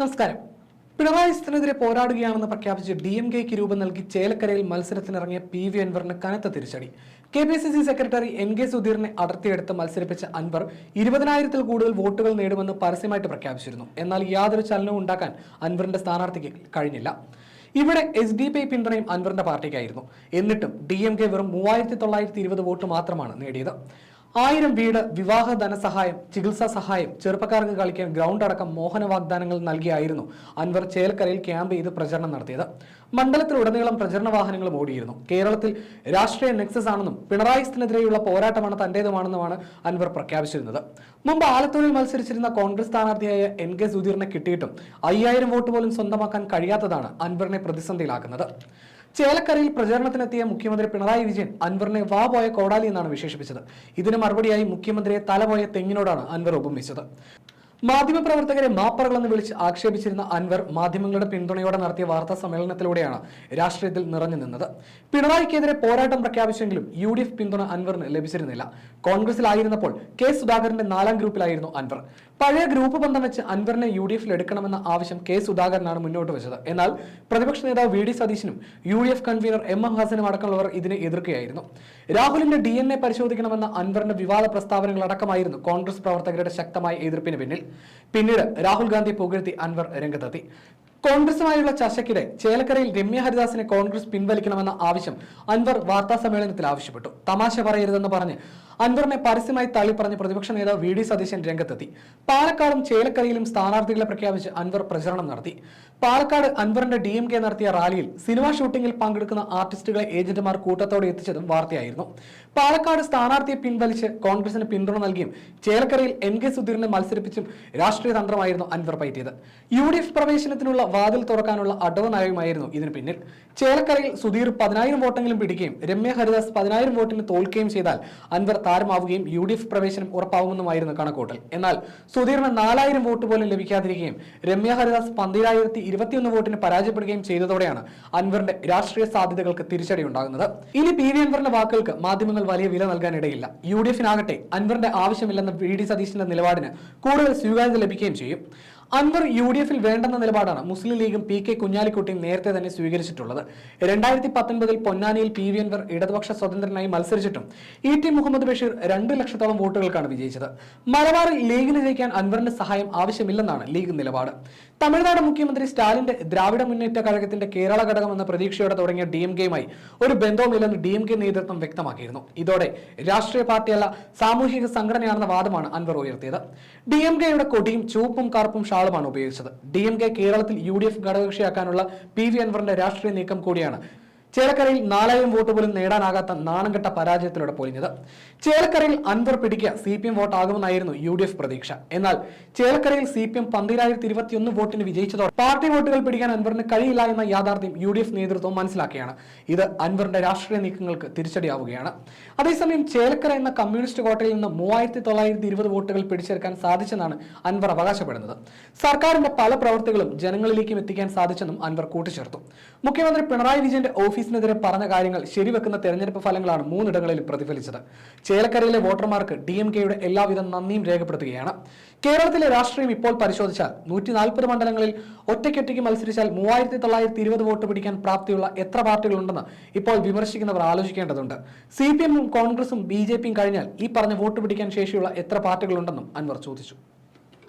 നമസ്കാരം. പിണറായി സ്ഥലത്തിനെതിരെ പോരാടുകയാണെന്ന് പ്രഖ്യാപിച്ച് D M കെക്ക് രൂപം നൽകി ചേലക്കരയിൽ മത്സരത്തിനിറങ്ങിയ പി വി അൻവറിന് കനത്ത തിരിച്ചടി. K P C C secretary N K സുധീറിനെ അടർത്തിയെടുത്ത് മത്സരിപ്പിച്ച അൻവർ ഇരുപതിനായിരത്തിൽ കൂടുതൽ വോട്ടുകൾ നേടുമെന്ന് പരസ്യമായിട്ട് പ്രഖ്യാപിച്ചിരുന്നു. എന്നാൽ യാതൊരു ചലനവും ഉണ്ടാക്കാൻ അൻവറിന്റെ സ്ഥാനാർത്ഥിക്ക് കഴിഞ്ഞില്ല. ഇവിടെ എസ് ഡി പി പിന്തുണയും അൻവറിന്റെ പാർട്ടിക്കായിരുന്നു. എന്നിട്ടും ഡി എം കെ വെറും മൂവായിരത്തി തൊള്ളായിരത്തി ഇരുപത് വോട്ട് മാത്രമാണ് നേടിയത്. ആയിരം വീട് വിവാഹ ധനസഹായം ചികിത്സാ സഹായം ചെറുപ്പക്കാർക്ക് കളിക്കാൻ ഗ്രൗണ്ട് അടക്കം മോഹന വാഗ്ദാനങ്ങൾ നൽകിയായിരുന്നു അൻവർ ചേലക്കരയിൽ ക്യാമ്പ് ചെയ്ത് പ്രചരണം നടത്തിയത്. മണ്ഡലത്തിലുടനീളം പ്രചരണ വാഹനങ്ങളും ഓടിയിരുന്നു. കേരളത്തിൽ രാഷ്ട്രീയ നെക്സസ് ആണെന്നും പിണറായി സ്ഥിനെതിരെയുള്ള പോരാട്ടമാണ് തന്റേതുമാണെന്നുമാണ് അൻവർ പ്രഖ്യാപിച്ചിരുന്നത്. മുമ്പ് ആലത്തൂരിൽ മത്സരിച്ചിരുന്ന കോൺഗ്രസ് സ്ഥാനാർത്ഥിയായ എൻ കെ സുധീറിനെ കിട്ടിയിട്ടും അയ്യായിരം വോട്ട് പോലും സ്വന്തമാക്കാൻ കഴിയാത്തതാണ് അൻവറിനെ പ്രതിസന്ധിയിലാക്കുന്നത്. ചേലക്കരയിൽ പ്രചരണത്തിനെത്തിയ മുഖ്യമന്ത്രി പിണറായി വിജയൻ അൻവറിനെ വാ പോയ കോടാലി എന്നാണ് വിശേഷിപ്പിച്ചത്. ഇതിന് മറുപടിയായി മുഖ്യമന്ത്രിയെ തലപോയ തെങ്ങിനോടാണ് അൻവർ ഉപമിച്ചത്. മാധ്യമപ്രവർത്തകരെ മാപ്പറകളെന്ന് വിളിച്ച് ആക്ഷേപിച്ചിരുന്ന അൻവർ മാധ്യമങ്ങളുടെ പിന്തുണയോടെ നടത്തിയ വാർത്താ സമ്മേളനത്തിലൂടെയാണ് രാഷ്ട്രീയത്തിൽ നിറഞ്ഞു നിന്നത്. പിണറായിക്കെതിരെ പോരാട്ടം പ്രഖ്യാപിച്ചെങ്കിലും യു ഡി എഫ് പിന്തുണ അൻവറിന് ലഭിച്ചിരുന്നില്ല. കോൺഗ്രസിലായിരുന്നപ്പോൾ കെ സുധാകരന്റെ നാലാം ഗ്രൂപ്പിലായിരുന്നു അൻവർ. പഴയ ഗ്രൂപ്പ് ബന്ധം വെച്ച് അൻവറിനെ യു ഡി എഫിൽ എടുക്കണമെന്ന ആവശ്യം കെ സുധാകരനാണ് മുന്നോട്ട് വെച്ചത്. എന്നാൽ പ്രതിപക്ഷ നേതാവ് വി ഡി സതീശനും U D F convener M M ഹസനും അടക്കമുള്ളവർ ഇതിനെ എതിർക്കുകയായിരുന്നു. രാഹുലിന്റെ ഡി എൻ എ പരിശോധിക്കണമെന്ന അൻവറിന്റെ വിവാദ പ്രസ്താവനകളടക്കമായിരുന്നു കോൺഗ്രസ് പ്രവർത്തകരുടെ ശക്തമായ എതിർപ്പിന് പിന്നിൽ. പിന്നീട് രാഹുൽ ഗാന്ധി പുകഴ്ത്തി അൻവർ രംഗത്തെത്തി. കോൺഗ്രസുമായുള്ള ചർച്ചയ്ക്കിടെ ചേലക്കരയിൽ രമ്യ ഹരിദാസിനെ കോൺഗ്രസ് പിൻവലിക്കണമെന്ന ആവശ്യം അൻവർ വാർത്താ സമ്മേളനത്തിൽ ആവശ്യപ്പെട്ടു. തമാശ പറയരുതെന്ന് പറഞ്ഞ് അൻവറിനെ പരസ്യമായി തള്ളിപ്പറഞ്ഞ് പ്രതിപക്ഷ നേതാവ് വി ഡി സതീശൻ രംഗത്തെത്തി. പാലക്കാടും ചേലക്കരയിലും സ്ഥാനാർത്ഥികളെ പ്രഖ്യാപിച്ച് അൻവർ പ്രചരണം നടത്തി. പാലക്കാട് അൻവറിന്റെ ഡി എം കെ നടത്തിയ റാലിയിൽ സിനിമാ ഷൂട്ടിംഗിൽ പങ്കെടുക്കുന്ന ആർട്ടിസ്റ്റുകളെ ഏജന്റുമാർ കൂട്ടത്തോടെ എത്തിച്ചതും വാർത്തയായിരുന്നു. പാലക്കാട് സ്ഥാനാർത്ഥിയെ പിൻവലിച്ച് കോൺഗ്രസിന് പിന്തുണ നൽകിയും ചേലക്കരയിൽ എൻ കെ സുധീറിനെ മത്സരിപ്പിച്ചും രാഷ്ട്രീയ തന്ത്രമായിരുന്നു അൻവർ പയറ്റിയത്. യു ഡി എഫ് പ്രവേശനത്തിനുള്ള വാതിൽ തുറക്കാനുള്ള അടവ് നയമായിരുന്നു ഇതിന് പിന്നിൽ. ചേലക്കരയിൽ സുധീർ പതിനായിരം വോട്ടെങ്കിലും പിടിക്കുകയും രമ്യ ഹരിദാസ് പതിനായിരം വോട്ടിന് തോൽക്കുകയും ചെയ്താൽ അൻവർ താരമാവുകയും യു ഡി എഫ് പ്രവേശനം ഉറപ്പാവുമെന്നുമായിരുന്നു കണക്കൂട്ടൽ എന്നാൽ സുധീറിന് നാലായിരം വോട്ട് പോലും ലഭിക്കാതിരിക്കുകയും രമ്യ ഹരിദാസ് പന്തിരായിരത്തി ഇരുപത്തിയൊന്ന് വോട്ടിന് പരാജയപ്പെടുകയും ചെയ്തതോടെയാണ് അൻവറിന്റെ രാഷ്ട്രീയ സാധ്യതകൾക്ക് തിരിച്ചടി ഉണ്ടാകുന്നത് ഇനി പി വി അൻവറിന്റെ വാക്കുകൾക്ക് മാധ്യമങ്ങൾ വലിയ വില നൽകാനിടയില്ല. യു ഡി എഫിനാകട്ടെ അൻവറിന്റെ ആവശ്യമില്ലെന്ന വി ഡി സതീശന്റെ നിലപാടിന് കൂടുതൽ സ്വീകാര്യത ലഭിക്കുകയും ചെയ്യും. അൻവർ യു ഡി എഫിൽ വേണ്ടെന്ന നിലപാടാണ് മുസ്ലിം ലീഗും പി കെ കുഞ്ഞാലിക്കുട്ടിയും നേരത്തെ തന്നെ സ്വീകരിച്ചിട്ടുള്ളത്. രണ്ടായിരത്തി പത്തൊൻപതിൽ പൊന്നാനിയിൽ പി വി അൻവർ ഇടതുപക്ഷ സ്വതന്ത്രനായി മത്സരിച്ചിട്ടും ഇ ടി മുഹമ്മദ് ബഷീർ രണ്ട് ലക്ഷത്തോളം വോട്ടുകൾക്കാണ് വിജയിച്ചത്. മലബാറിൽ ലീഗിന് ജയിക്കാൻ അൻവറിന്റെ സഹായം ആവശ്യമില്ലെന്നാണ് ലീഗ് നിലപാട്. തമിഴ്നാട് മുഖ്യമന്ത്രി സ്റ്റാലിന്റെ ദ്രാവിഡ മുന്നേറ്റ കഴകത്തിന്റെ കേരള ഘടകം എന്ന പ്രതീക്ഷയോടെ തുടങ്ങിയ ഡി എം കെയുമായി ഒരു ബന്ധവുമില്ലെന്ന് ഡി എം കെ നേതൃത്വം വ്യക്തമാക്കിയിരുന്നു. ഇതോടെ രാഷ്ട്രീയ പാർട്ടിയല്ല സാമൂഹിക സംഘടനയാണെന്ന വാദമാണ് അൻവർ ഉയർത്തിയത്. ഡി എം കെയുടെ കൊടിയും ചുവപ്പും കറുപ്പും ഷാളുമാണ് ഉപയോഗിച്ചത്. ഡി എം കെ കേരളത്തിൽ യു ഡി എഫ് ഘടകകക്ഷിയാക്കാനുള്ള പി വി അൻവറിന്റെ രാഷ്ട്രീയ നീക്കം കൂടിയാണ്. ചേലക്കരയിൽ നാലായിരം വോട്ട് പോലും നേടാനാകാത്ത നാണംകെട്ട പരാജയത്തിലൂടെ പൊലിഞ്ഞത്. ചേലക്കരയിൽ അൻവർ പിടിക്കുക സി പി എം വോട്ടാകുമെന്നായിരുന്നു യു ഡി എഫ് പ്രതീക്ഷ. എന്നാൽ ചേലക്കരയിൽ സി പി എം പന്തിരായിരത്തി ഇരുപത്തിയൊന്ന് വോട്ടിന് വിജയിച്ചതോടെ പാർട്ടി വോട്ടുകൾ പിടിക്കാൻ അൻവറിന് കഴിയില്ല എന്ന യാഥാർത്ഥ്യം യു ഡി എഫ് നേതൃത്വം മനസ്സിലാക്കിയാണ് ഇത് അൻവറിന്റെ രാഷ്ട്രീയ നീക്കങ്ങൾക്ക് തിരിച്ചടിയാവുകയാണ്. അതേസമയം ചേലക്കര എന്ന കമ്മ്യൂണിസ്റ്റ് കോട്ടയിൽ നിന്ന് മൂവായിരത്തി തൊള്ളായിരത്തി ഇരുപത് വോട്ടുകൾ പിടിച്ചെടുക്കാൻ സാധിച്ചെന്നാണ് അൻവർ അവകാശപ്പെടുന്നത്. സർക്കാരിന്റെ പല പ്രവർത്തികളും ജനങ്ങളിലേക്കും എത്തിക്കാൻ സാധിച്ചെന്നും അൻവർ കൂട്ടിച്ചേർത്തു. മുഖ്യമന്ത്രി പിണറായി വിജയന്റെ ഓഫീസിനെതിരെ പറഞ്ഞ കാര്യങ്ങൾ ശരിവെക്കുന്ന തെരഞ്ഞെടുപ്പ് ഫലങ്ങളാണ് മൂന്നിടങ്ങളിൽ പ്രതിഫലിച്ചത്. ചേലക്കരയിലെ വോട്ടർമാർക്ക് ഡി എം കെയുടെ എല്ലാവിധ നന്ദിയും രേഖപ്പെടുത്തുകയാണ്. കേരളത്തിലെ രാഷ്ട്രീയം ഇപ്പോൾ പരിശോധിച്ചാൽ നൂറ്റി നാൽപ്പത് മണ്ഡലങ്ങളിൽ ഒറ്റയ്ക്കൊറ്റയ്ക്ക് മത്സരിച്ചാൽ മൂവായിരത്തി തൊള്ളായിരത്തി ഇരുപത് വോട്ട് പിടിക്കാൻ പ്രാപ്തിയുള്ള എത്ര പാർട്ടികളുണ്ടെന്ന് ഇപ്പോൾ വിമർശിക്കുന്നവർ ആലോചിക്കേണ്ടതുണ്ട്. സി പി എമ്മും കോൺഗ്രസും ബി ജെ പിയും കഴിഞ്ഞാൽ ഈ പറഞ്ഞ വോട്ട് പിടിക്കാൻ ശേഷിയുള്ള എത്ര പാർട്ടികളുണ്ടെന്നും അൻവർ ചോദിച്ചു.